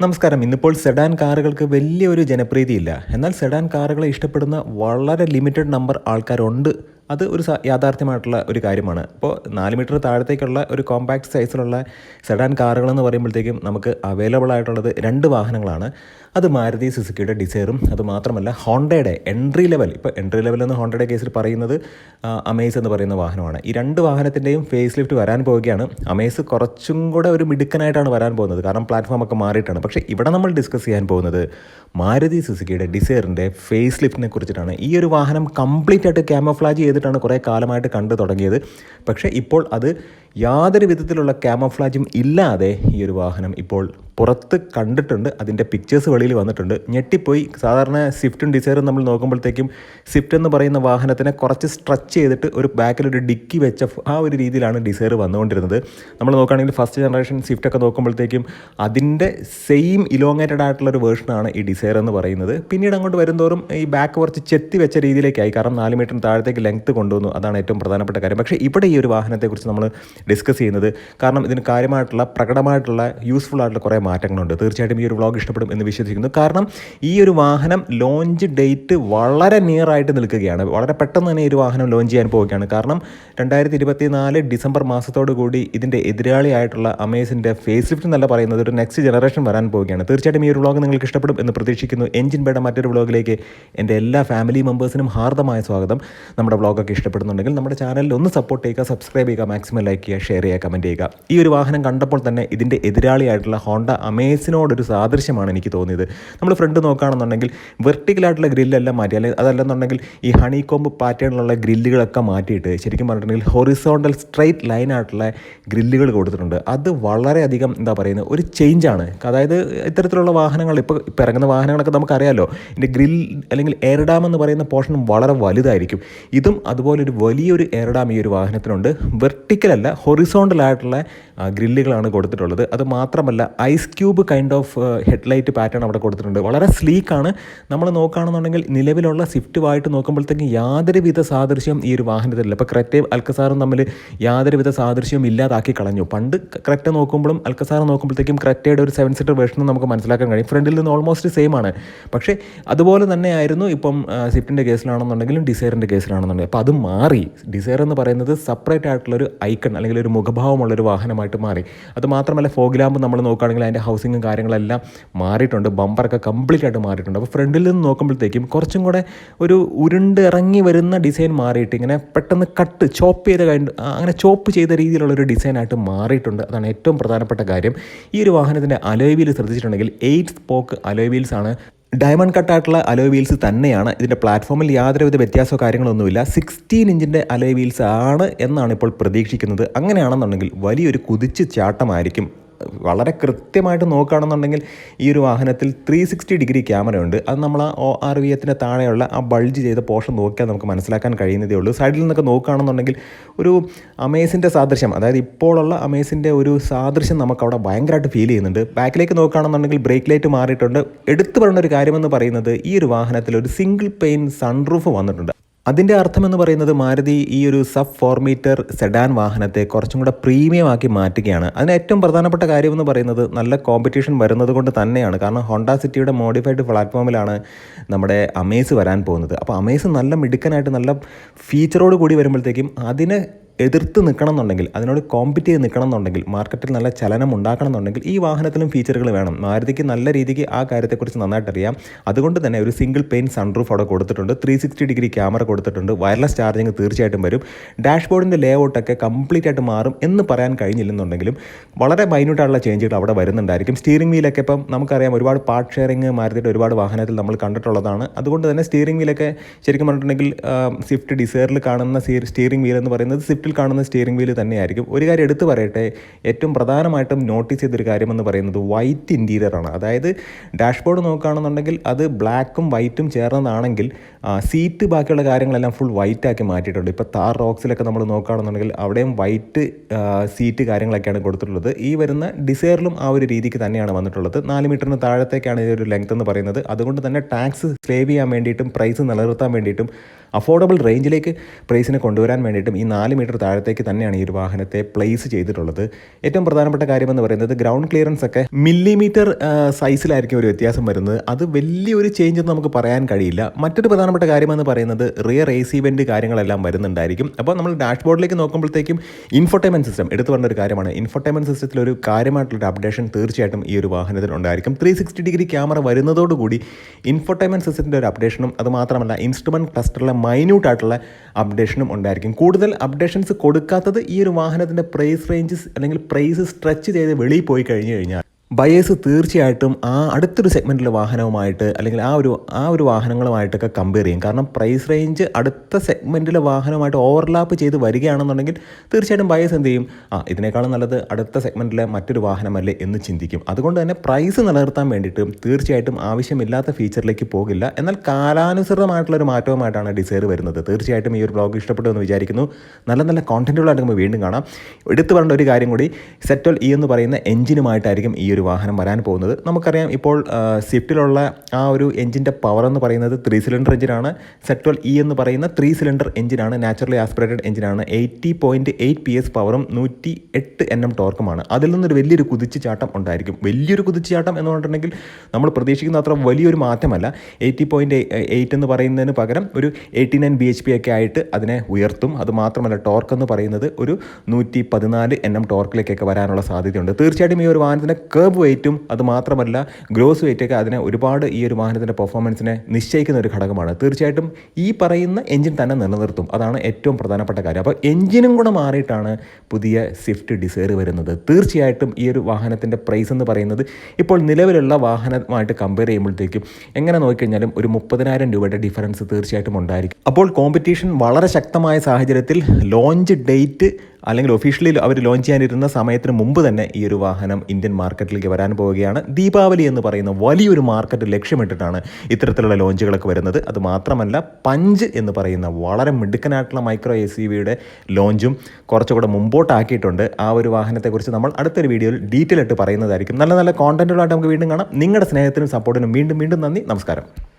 നമസ്കാരം. ഇന്നിപ്പോൾ സെഡാൻ കാറുകൾക്ക് വലിയൊരു ജനപ്രീതിയില്ല. എന്നാൽ സെഡാൻ കാറുകളെ ഇഷ്ടപ്പെടുന്ന വളരെ ലിമിറ്റഡ് നമ്പർ ആൾക്കാരുണ്ട്. അത് ഒരു യാഥാർത്ഥ്യമായിട്ടുള്ള ഒരു കാര്യമാണ്. ഇപ്പോൾ നാല് മീറ്റർ താഴത്തേക്കുള്ള ഒരു കോമ്പാക്ട് സൈസിലുള്ള സെഡാൻ കാറുകളെന്ന് പറയുമ്പോഴത്തേക്കും നമുക്ക് അവൈലബിൾ ആയിട്ടുള്ളത് രണ്ട് വാഹനങ്ങളാണ്. അത് മാരുതി സുസുക്കിയുടെ ഡിസൈറും അത് മാത്രമല്ല ഹോണ്ടയുടെ എൻട്രി ലെവൽ ഇപ്പോൾ എൻട്രി ലെവൽ എന്ന് ഹോണ്ടയുടെ കേസിൽ പറയുന്നത് അമേസ് എന്ന് പറയുന്ന വാഹനമാണ്. ഈ രണ്ട് വാഹനത്തിന്റെയും ഫേസ് ലിഫ്റ്റ് വരാൻ പോവുകയാണ്. അമേസ് കുറച്ചും കൂടെ ഒരു മിടുക്കനായിട്ടാണ് വരാൻ പോകുന്നത്. കാരണം പ്ലാറ്റ്ഫോം ഒക്കെ മാറിയിട്ടാണ്. പക്ഷേ ഇവിടെ നമ്മൾ ഡിസ്കസ് ചെയ്യാൻ പോകുന്നത് മാരുതി സുസുക്കിയുടെ ഡിസൈറിന്റെ ഫേസ് ലിഫ്റ്റിനെ കുറിച്ചിട്ടാണ്. ഈ ഒരു വാഹനം കംപ്ലീറ്റ് ആയിട്ട് ക്യാമഫ്ലാജ് ചെയ്തിട്ടാണ് കുറേ കാലമായിട്ട് കണ്ടു തുടങ്ങിയത്. പക്ഷേ ഇപ്പോൾ അത് യാതൊരു വിധത്തിലുള്ള ക്യാമഫ്ലാജും ഇല്ലാതെ ഈ ഒരു വാഹനം ഇപ്പോൾ പുറത്ത് കണ്ടിട്ടുണ്ട്. അതിന്റെ പിക്ചേഴ്സ് വെളിയിൽ വന്നിട്ടുണ്ട്. ഞെട്ടിപ്പോയി. സാധാരണ സ്വിഫ്റ്റും ഡിസൈറും നമ്മൾ നോക്കുമ്പോഴത്തേക്കും സ്വിഫ്റ്റ് എന്ന് പറയുന്ന വാഹനത്തിനെ കുറച്ച് സ്ട്രെച്ച് ചെയ്തിട്ട് ഒരു ബാക്കിലൊരു ഡിക്കി വെച്ച ആ ഒരു രീതിയിലാണ് ഡിസൈർ വന്നുകൊണ്ടിരുന്നത്. നമ്മൾ നോക്കുകയാണെങ്കിൽ ഫസ്റ്റ് ജനറേഷൻ സ്വിഫ്റ്റ് ഒക്കെ നോക്കുമ്പോഴത്തേക്കും അതിന്റെ സെയിം ഇലോങ്ങേറ്റഡ് ആയിട്ടുള്ള ഒരു വേർഷനാണ് ഈ ഡിസൈർ എന്ന് പറയുന്നത്. പിന്നീട് അങ്ങോട്ട് വരുന്നതോറും ഈ ബാക്ക് കുറച്ച് ചെത്തി വെച്ച രീതിയിലേക്കായി. കാരണം നാല് മീറ്റർ താഴത്തേക്ക് ലെങ്ത്ത് കൊണ്ടുവന്നു. അതാണ് ഏറ്റവും പ്രധാനപ്പെട്ട കാര്യം. പക്ഷേ ഇവിടെ ഈ ഒരു വാഹനത്തെക്കുറിച്ച് നമ്മൾ ഡിസ്കസ് ചെയ്യുന്നത്. കാരണം ഇതിന് കാര്യമായിട്ടുള്ള പ്രകടമായിട്ടുള്ള യൂസ്ഫുൾ ആയിട്ടുള്ള കുറേ മാറ്റങ്ങളുണ്ട്. തീർച്ചയായിട്ടും ഈ ഒരു വ്ളോഗ് ഇഷ്ടപ്പെടും എന്ന് വിശ്വസിക്കുന്നു. കാരണം ഈ ഒരു വാഹനം ലോഞ്ച് ഡേറ്റ് വളരെ നിയർ ആയിട്ട് നിൽക്കുകയാണ്. വളരെ പെട്ടെന്ന് തന്നെ ഈ ഒരു വാഹനം ലോഞ്ച് ചെയ്യാൻ പോവുകയാണ്. കാരണം രണ്ടായിരത്തി ഇരുപത്തി നാല് ഡിസംബർ മാസത്തോടു കൂടി ഇതിന്റെ എതിരാളിയായിട്ടുള്ള അമേസിന്റെ ഫേസ് ലിഫ്റ്റ് എന്നല്ല പറയുന്നത് ഒരു നെക്സ്റ്റ് ജനറേഷൻ വരാൻ പോവുകയാണ്. തീർച്ചയായിട്ടും ഈ ഒരു വ്ളോഗ് നിങ്ങൾക്ക് ഇഷ്ടപ്പെടും എന്ന് പ്രതീക്ഷിക്കുന്നു. എഞ്ചിൻ ബേഡ മറ്റൊരു വ്ളോഗിലേക്ക് എന്റെ എല്ലാ ഫാമിലി മെമ്പേഴ്സിനും ഹാർദമായ സ്വാഗതം. നമ്മുടെ വ്ളോഗൊക്കെ ഇഷ്ടപ്പെടുന്നുണ്ടെങ്കിൽ നമ്മുടെ ചാനലിൽ ഒന്ന് സപ്പോർട്ട് ചെയ്യുക സബ്സ്ക്രൈബ് ചെയ്യുക മാക്സിമം ലൈക്ക് ചെയ്യുക. ഷെയർ ചെയ്യുക കമന്റ് ചെയ്യുക. ഈ ഒരു വാഹനം കണ്ടപ്പോൾ തന്നെ ഇതിന്റെ എതിരാളിയായിട്ടുള്ള ഹോണ്ട അമേസിനോടൊരു സാദൃശ്യമാണ് എനിക്ക് തോന്നിയത്. നമ്മൾ ഫ്രണ്ട് നോക്കുകയാണെന്നുണ്ടെങ്കിൽ വെർട്ടിക്കലായിട്ടുള്ള ഗ്രില്ലെല്ലാം മാറ്റി അല്ലെങ്കിൽ അതല്ലെന്നുണ്ടെങ്കിൽ ഈ ഹണി പാറ്റേണിലുള്ള ഗ്രില്ലുകളൊക്കെ മാറ്റിയിട്ട് ശരിക്കും പറഞ്ഞിട്ടുണ്ടെങ്കിൽ ഹൊറിസോണ്ടൽ സ്ട്രൈറ്റ് ലൈനായിട്ടുള്ള ഗ്രില്ലുകൾ കൊടുത്തിട്ടുണ്ട്. അത് വളരെയധികം എന്താ പറയുന്നത് ഒരു ചേഞ്ചാണ് അതായത് ഇത്തരത്തിലുള്ള വാഹനങ്ങൾ ഇപ്പോൾ ഇപ്പോൾ ഇറങ്ങുന്ന വാഹനങ്ങളൊക്കെ നമുക്കറിയാമല്ലോ ഇതിന്റെ ഗ്രിൽ അല്ലെങ്കിൽ എയർ ഡാം എന്ന് പറയുന്ന പോർഷൻ വളരെ വലുതായിരിക്കും. ഇതും അതുപോലെ ഒരു വലിയൊരു എയർ ഡാം ഈ ഒരു വാഹനത്തിനുണ്ട്. വെർട്ടിക്കലല്ല ഹൊറിസോണ്ടൽ ആയിട്ടുള്ള ഗ്രില്ലുകളാണ് കൊടുത്തിട്ടുള്ളത്. അത് മാത്രമല്ല ice cube kind of headlight pattern അവിടെ കൊടുത്തിട്ടുണ്ട്. വളരെ സ്ലീക്കാണ് നമ്മൾ നോക്കുകയാണെന്നുണ്ടെങ്കിൽ നിലവിലുള്ള സ്വിഫ്റ്റുമായിട്ട് നോക്കുമ്പോഴത്തേക്കും യാതൊരുവിധ സാദൃശ്യം ഈ ഒരു വാഹനത്തിലില്ല. ഇപ്പോൾ ക്രെറ്റയും അൽക്കസാറും തമ്മിൽ യാതൊരുവിധ സാദൃശ്യം ഇല്ലാതാക്കി കളഞ്ഞു. പണ്ട് ക്രെറ്റ നോക്കുമ്പോഴും അൽക്കസാർ നോക്കുമ്പോഴത്തേക്കും ക്രെറ്റയുടെ ഒരു സെവൻ സീറ്റർ വേർഷൻ നമുക്ക് മനസ്സിലാക്കാൻ കഴിയും. ഫ്രണ്ടിൽ നിന്ന് ഓൾമോസ്റ്റ് സെയിം ആണ്. പക്ഷേ അതുപോലെ തന്നെയായിരുന്നു ഇപ്പം സ്വിഫ്റ്റിന്റെ കേസിലാണെന്നുണ്ടെങ്കിലും ഡിസൈറിന്റെ കേസിലാണെന്നുണ്ടെങ്കിൽ. അപ്പോൾ അത് മാറി. ഡിസൈർ എന്ന് പറയുന്നത് സെപ്പറേറ്റ് ആയിട്ടുള്ളൊരു ഐക്കൺ അല്ലെങ്കിൽ ഒരു മുഖഭാവമുള്ളൊരു വാഹനമായിട്ട് മാറി. അത് മാത്രമല്ല ഫോഗിലാമ്പ് നമ്മൾ നോക്കുകയാണെങ്കിൽ അതിന്റെ ഹൗസിങ്ങും കാര്യങ്ങളെല്ലാം മാറിയിട്ടുണ്ട്. ബമ്പറൊക്കെ കംപ്ലീറ്റ് ആയിട്ട് മാറിയിട്ടുണ്ട്. അപ്പോൾ ഫ്രണ്ടിൽ നിന്ന് നോക്കുമ്പോഴത്തേക്കും കുറച്ചും കൂടെ ഒരു ഉരുണ്ട് ഇറങ്ങി വരുന്ന ഡിസൈൻ മാറിയിട്ട് ഇങ്ങനെ പെട്ടെന്ന് കട്ട് ചോപ്പ് ചെയ്ത കഴിഞ്ഞ അങ്ങനെ ചോപ്പ് ചെയ്ത രീതിയിലുള്ള ഒരു ഡിസൈനായിട്ട് മാറിയിട്ടുണ്ട്. അതാണ് ഏറ്റവും പ്രധാനപ്പെട്ട കാര്യം. ഈ ഒരു വാഹനത്തിന്റെ അലോയ് വീൽ ശ്രദ്ധിച്ചിട്ടുണ്ടെങ്കിൽ എയ്റ്റ് സ്പോക്ക് അലോയ് വീൽസ് ആണ് ഡയമണ്ട് കട്ടായിട്ടുള്ള അലോയ് വീൽസ് തന്നെയാണ്. ഇതിന്റെ പ്ലാറ്റ്ഫോമിൽ യാതൊരുവിധ വ്യത്യാസമോ കാര്യങ്ങളൊന്നുമില്ല സിക്സ്റ്റീൻ ഇഞ്ചിന്റെ അലോയ് വീൽസ് ആണ് എന്നാണ് ഇപ്പോൾ പ്രതീക്ഷിക്കുന്നത്. അങ്ങനെയാണെന്നുണ്ടെങ്കിൽ വലിയൊരു കുതിച്ചു ചാട്ടമായിരിക്കും. വളരെ കൃത്യമായിട്ട് നോക്കുകയാണെന്നുണ്ടെങ്കിൽ ഈ ഒരു വാഹനത്തിൽ ത്രീ സിക്സ്റ്റി ഡിഗ്രി ക്യാമറയുണ്ട് അത് നമ്മൾ ആ ഒ ആർ വി എത്തിന്റെ താഴെയുള്ള ആ ബൾജ് ചെയ്ത പോർഷൻ നോക്കിയാൽ നമുക്ക് മനസ്സിലാക്കാൻ കഴിയുന്നതേ ഉള്ളൂ. സൈഡിൽ നിന്നൊക്കെ നോക്കുകയാണെന്നുണ്ടെങ്കിൽ ഒരു അമേസിന്റെ സാദൃശ്യം അതായത് ഇപ്പോഴുള്ള അമേസിന്റെ ഒരു സാദൃശ്യം നമുക്ക് അവിടെ ഭയങ്കരമായിട്ട് ഫീൽ ചെയ്യുന്നുണ്ട്. ബാക്കിലേക്ക് നോക്കുകയാണെന്നുണ്ടെങ്കിൽ ബ്രേക്ക് ലൈറ്റ് മാറിയിട്ടുണ്ട്. എടുത്തു പറയുന്ന ഒരു കാര്യമെന്ന് പറയുന്നത് ഈ ഒരു വാഹനത്തിൽ ഒരു സിംഗിൾ പെയിൻ സൺറൂഫ് വന്നിട്ടുണ്ട്. അതിന്റെ അർത്ഥം എന്ന് പറയുന്നത് മാരുതി ഈ ഒരു സബ് ഫോർ മീറ്റർ സെഡാൻ വാഹനത്തെ കുറച്ചും കൂടെ പ്രീമിയം ആക്കി മാറ്റുകയാണ്. അതിന് ഏറ്റവും പ്രധാനപ്പെട്ട കാര്യം എന്ന് പറയുന്നത് നല്ല കോമ്പറ്റീഷൻ വരുന്നത് കൊണ്ട് തന്നെയാണ്. കാരണം ഹോണ്ട സിറ്റിയുടെ മോഡിഫൈഡ് പ്ലാറ്റ്ഫോമിലാണ് നമ്മുടെ അമേസ് വരാൻ പോകുന്നത്. അപ്പോൾ അമേസ് നല്ല മിടുക്കനായിട്ട് നല്ല ഫീച്ചറോട് കൂടി വരുമ്പോഴത്തേക്കും അതിനെ എതിർത്ത് നിൽക്കണം എന്നുണ്ടെങ്കിൽ അതിനോട് കോമ്പറ്റ് ചെയ്ത് നിൽക്കണം എന്നുണ്ടെങ്കിൽ മാർക്കറ്റിൽ നല്ല ചലനം ഉണ്ടാക്കണം എന്നുണ്ടെങ്കിൽ ഈ വാഹനത്തിലും ഫീച്ചറുകൾ വേണം. മാരുതിക്ക് നല്ല രീതിക്ക് ആ കാര്യത്തെക്കുറിച്ച് നന്നായിട്ട് അറിയാം. അതുകൊണ്ട് തന്നെ ഒരു സിംഗിൾ പെയിൻ സൺറൂഫ് അവിടെ കൊടുത്തിട്ടുണ്ട്. ത്രീ സിക്സ്റ്റി ഡിഗ്രി ക്യാമറ കൊടുത്തിട്ടുണ്ട്. വയർലെസ് ചാർജിങ് തീർച്ചയായിട്ടും വരും. ഡാഷ്ബോർഡിന്റെ ലേ ഔട്ടൊക്കെ കംപ്ലീറ്റ് ആയിട്ട് മാറും എന്ന് പറയാൻ കഴിഞ്ഞില്ലെന്നുണ്ടെങ്കിലും വളരെ മൈന്യൂട്ടായിട്ടുള്ള ചേഞ്ചുകൾ അവിടെ വരുന്നുണ്ടായിരിക്കും. സ്റ്റിയറിംഗ് വീലൊക്കെ ഇപ്പം നമുക്കറിയാം ഒരുപാട് പാർട്ട് ഷെയറിങ് മാരുതിയുടെ ഒരുപാട് വാഹനത്തിൽ നമ്മൾ കണ്ടിട്ടുള്ളതാണ്. അതുകൊണ്ട് തന്നെ സ്റ്റിയറിംഗ് വീലൊക്കെ ശരിക്കും പറഞ്ഞിട്ടുണ്ടെങ്കിൽ സ്വിഫ്റ്റ് ഡിസൈറിൽ കാണുന്ന സ്റ്റിയറിംഗ് വീൽ എന്ന് പറയുന്നത് സ്വിഫ്റ്റിൽ കാണുന്ന സ്റ്റിയറിംഗ് വീൽ തന്നെയായിരിക്കും. ഒരു കാര്യം എടുത്തു പറയട്ടെ ഏറ്റവും പ്രധാനമായിട്ടും നോട്ടീസ് ചെയ്തൊരു കാര്യമെന്ന് പറയുന്നത് വൈറ്റ് ഇന്റീരിയറാണ് അതായത് ഡാഷ്ബോർഡ് നോക്കുകയാണെന്നുണ്ടെങ്കിൽ അത് ബ്ലാക്കും വൈറ്റും ചേർന്നതാണെങ്കിൽ സീറ്റ് ബാക്കിയുള്ള കാര്യങ്ങളെല്ലാം ഫുൾ വൈറ്റ് ആക്കി മാറ്റിയിട്ടുണ്ട്. ഇപ്പോൾ താർ റോക്സിലൊക്കെ നമ്മൾ നോക്കുകയാണെന്നുണ്ടെങ്കിൽ അവിടെയും വൈറ്റ് സീറ്റ് കാര്യങ്ങളൊക്കെയാണ് കൊടുത്തിട്ടുള്ളത്. ഈ വരുന്ന ഡിസൈറിലും ആ ഒരു രീതിക്ക് തന്നെയാണ് വന്നിട്ടുള്ളത്. നാല് മീറ്ററിന് താഴത്തേക്കാണ് ഈ ഒരു ലെങ്ത് എന്ന് പറയുന്നത്. അതുകൊണ്ട് തന്നെ ടാക്സ് സേവ് ചെയ്യാൻ വേണ്ടിയിട്ടും പ്രൈസ് നിലനിർത്താൻ വേണ്ടിയിട്ടും അഫോർഡബിൾ റേഞ്ചിലേക്ക് പ്രൈസിനെ കൊണ്ടുവരാൻ വേണ്ടിയിട്ടും ഈ നാല് മീറ്റർ മീറ്റർ താഴത്തേക്ക് തന്നെയാണ് ഈ ഒരു വാഹനത്തെ പ്ലേസ് ചെയ്തിട്ടുള്ളത്. ഏറ്റവും പ്രധാനപ്പെട്ട കാര്യം എന്ന് പറയുന്നത് ഗ്രൗണ്ട് ക്ലിയറൻസ് ഒക്കെ മില്ലിമീറ്റർ സൈസിലായിരിക്കും ഒരു വ്യത്യാസം വരുന്നത്. അത് വലിയൊരു ചേഞ്ച് ഒന്നും നമുക്ക് പറയാൻ കഴിയില്ല. മറ്റൊരു പ്രധാനപ്പെട്ട കാര്യമെന്ന് പറയുന്നത് റിയർ എ സി വെന്റ് കാര്യങ്ങളെല്ലാം വരുന്നുണ്ടായിരിക്കും. അപ്പോൾ നമ്മൾ ഡാഷ്ബോർഡിലേക്ക് നോക്കുമ്പോഴത്തേക്കും ഇൻഫോർട്ടൈൻമെന്റ് സിസ്റ്റം എടുത്തു പറഞ്ഞ ഒരു കാര്യമാണ്. ഇൻഫോർട്ടൈൻമെന്റ് സിസ്റ്റത്തിൽ ഒരു കാര്യമായിട്ടുള്ള അപ്ഡേഷൻ തീർച്ചയായിട്ടും ഈ ഒരു വാഹനത്തിൽ ഉണ്ടായിരിക്കും. ത്രീ സിക്സ്റ്റി ഡിഗ്രി ക്യാമറ വരുന്നതോടുകൂടി ഇൻഫോർട്ടൈൻമെന്റ് സിസ്റ്റത്തിന്റെ ഒരു അപ്ഡേഷനും അത് മാത്രമല്ല ഇൻസ്ട്രുമെന്റ് ക്ലസ്റ്ററിലെ മൈന്യൂട്ടായിട്ടുള്ള അപ്ഡേഷനും ഉണ്ടായിരിക്കും. കൂടുതൽ അപ്ഡേഷൻസ് കൊടുക്കാത്തത് ഈ ഒരു വാഹനത്തിന്റെ പ്രൈസ് റേഞ്ചസ് അല്ലെങ്കിൽ പ്രൈസ് സ്ട്രെച്ച് ചെയ്ത് വെളിയിൽ പോയി കഴിഞ്ഞു കഴിഞ്ഞാൽ ബയേഴ്സ് തീർച്ചയായിട്ടും ആ അടുത്തൊരു സെഗ്മെന്റിലെ വാഹനവുമായിട്ട് അല്ലെങ്കിൽ ആ ഒരു ആ ഒരു വാഹനങ്ങളുമായിട്ടൊക്കെ കമ്പയർ ചെയ്യും. കാരണം പ്രൈസ് റേഞ്ച് അടുത്ത സെഗ്മെന്റിലെ വാഹനവുമായിട്ട് ഓവർലാപ്പ് ചെയ്ത് വരികയാണെന്നുണ്ടെങ്കിൽ തീർച്ചയായിട്ടും ബയേഴ്സ് എന്ത് ചെയ്യും? ആ ഇതിനേക്കാളും നല്ലത് അടുത്ത സെഗ്മെന്റിലെ മറ്റൊരു വാഹനമല്ലേ എന്ന് ചിന്തിക്കും. അതുകൊണ്ട് തന്നെ പ്രൈസ് നിലനിർത്താൻ വേണ്ടിയിട്ട് തീർച്ചയായിട്ടും ആവശ്യമില്ലാത്ത ഫീച്ചറിലേക്ക് പോകില്ല. എന്നാൽ കാലാനുസൃതമായിട്ടുള്ള ഒരു മാറ്റവുമായിട്ടാണ് ഡിസൈർ വരുന്നത്. തീർച്ചയായിട്ടും ഈ ഒരു ബ്ലോഗ് ഇഷ്ടപ്പെട്ടു എന്ന് വിചാരിക്കുന്നു. നല്ല നല്ല കോണ്ടന്റുകളായിട്ട് നമുക്ക് വീണ്ടും കാണാം. എടുത്തു പറഞ്ഞ ഒരു കാര്യം കൂടി സെറ്റോൾ ഇ എന്ന് പറയുന്ന എഞ്ചിനുമായിട്ടായിരിക്കും ഈ ഒരു വാഹനം വരാൻ പോകുന്നത്. നമുക്കറിയാം ഇപ്പോൾ സ്വിഫ്റ്റിലുള്ള ആ ഒരു എഞ്ചിന്റെ പവർ എന്ന് പറയുന്നത് ത്രീ സിലിണ്ടർ എഞ്ചിനാണ്. സെറ്റോൾ ഇ എന്ന് പറയുന്ന ത്രീ സിലിണ്ടർ എഞ്ചിനാണ്. നാച്ചുറലി ആസ്പിറേറ്റഡ് എഞ്ചിനാണ്. Eighty point eight P S പവറും നൂറ്റി എട്ട് എൻ എം ടോർക്കുമാണ്. അതിൽ നിന്നൊരു വലിയൊരു കുതിച്ചുചാട്ടം ഉണ്ടായിരിക്കും. വലിയൊരു കുതിച്ചുചാട്ടം എന്ന് പറഞ്ഞിട്ടുണ്ടെങ്കിൽ നമ്മൾ പ്രതീക്ഷിക്കുന്ന അത്ര വലിയൊരു മാറ്റമല്ല. എയ്റ്റി പോയിന്റ് എയ്റ്റ് എന്ന് പറയുന്നതിന് പകരം ഒരു eighty nine B H P ഒക്കെ ആയിട്ട് അതിനെ ഉയർത്തും. അത് മാത്രമല്ല ടോർക്ക് എന്ന് പറയുന്നത് ഒരു നൂറ്റി പതിനാല് എൻ എം ടോർക്കിലേക്കൊക്കെ വരാനുള്ള സാധ്യതയുണ്ട്. തീർച്ചയായിട്ടും ഈ ഒരു വാഹനത്തിന്റെ കേബ് വെയിറ്റും അത് മാത്രമല്ല ഗ്രോസ് വെയിറ്റൊക്കെ അതിനെ ഒരുപാട് ഈ ഒരു വാഹനത്തിന്റെ പെർഫോമൻസിനെ നിശ്ചയിക്കുന്ന ഒരു ഘടകമാണ്. തീർച്ചയായിട്ടും ഈ പറയുന്ന എഞ്ചിൻ തന്നെ നിലനിർത്തും. അതാണ് ഏറ്റവും പ്രധാനപ്പെട്ട കാര്യം. അപ്പോൾ എഞ്ചിനും കൂടെ മാറിയിട്ടാണ് പുതിയ സ്വിഫ്റ്റ് ഡിസൈർ വരുന്നത്. തീർച്ചയായിട്ടും ഈ ഒരു വാഹനത്തിന്റെ പ്രൈസ് എന്ന് പറയുന്നത് ഇപ്പോൾ നിലവിലുള്ള വാഹനമായിട്ട് കമ്പയർ ചെയ്യുമ്പോഴത്തേക്കും എങ്ങനെ നോക്കിക്കഴിഞ്ഞാലും ഒരു മുപ്പതിനായിരം രൂപയുടെ ഡിഫറൻസ് തീർച്ചയായിട്ടും ഉണ്ടായിരിക്കും. അപ്പോൾ കോമ്പറ്റീഷൻ വളരെ ശക്തമായ സാഹചര്യത്തിൽ ലോഞ്ച് ഡേറ്റ് അല്ലെങ്കിൽ ഒഫീഷ്യലി അവർ ലോഞ്ച് ചെയ്യാനിരുന്ന സമയത്തിന് മുമ്പ് തന്നെ ഈ ഒരു വാഹനം ഇന്ത്യൻ മാർക്കറ്റിലേക്ക് വരാൻ പോവുകയാണ്. ദീപാവലി എന്ന് പറയുന്ന വലിയൊരു മാർക്കറ്റ് ലക്ഷ്യമിട്ടിട്ടാണ് ഇത്തരത്തിലുള്ള ലോഞ്ചുകളൊക്കെ വരുന്നത്. അത് മാത്രമല്ല പഞ്ച് എന്ന് പറയുന്ന വളരെ മിടുക്കനായിട്ടുള്ള മൈക്രോ എസ് സി വിയുടെ ലോഞ്ചും കുറച്ചുകൂടെ മുമ്പോട്ടാക്കിയിട്ടുണ്ട്. ആ ഒരു വാഹനത്തെക്കുറിച്ച് നമ്മൾ അടുത്തൊരു വീഡിയോയിൽ ഡീറ്റെയിൽ ആയിട്ട് പറയുന്നതായിരിക്കും. നല്ല നല്ല കോണ്ടന്റുകളായിട്ട് നമുക്ക് വീണ്ടും കാണാം. നിങ്ങളുടെ സ്നേഹത്തിനും സപ്പോർട്ടിനും വീണ്ടും വീണ്ടും നന്ദി. നമസ്കാരം.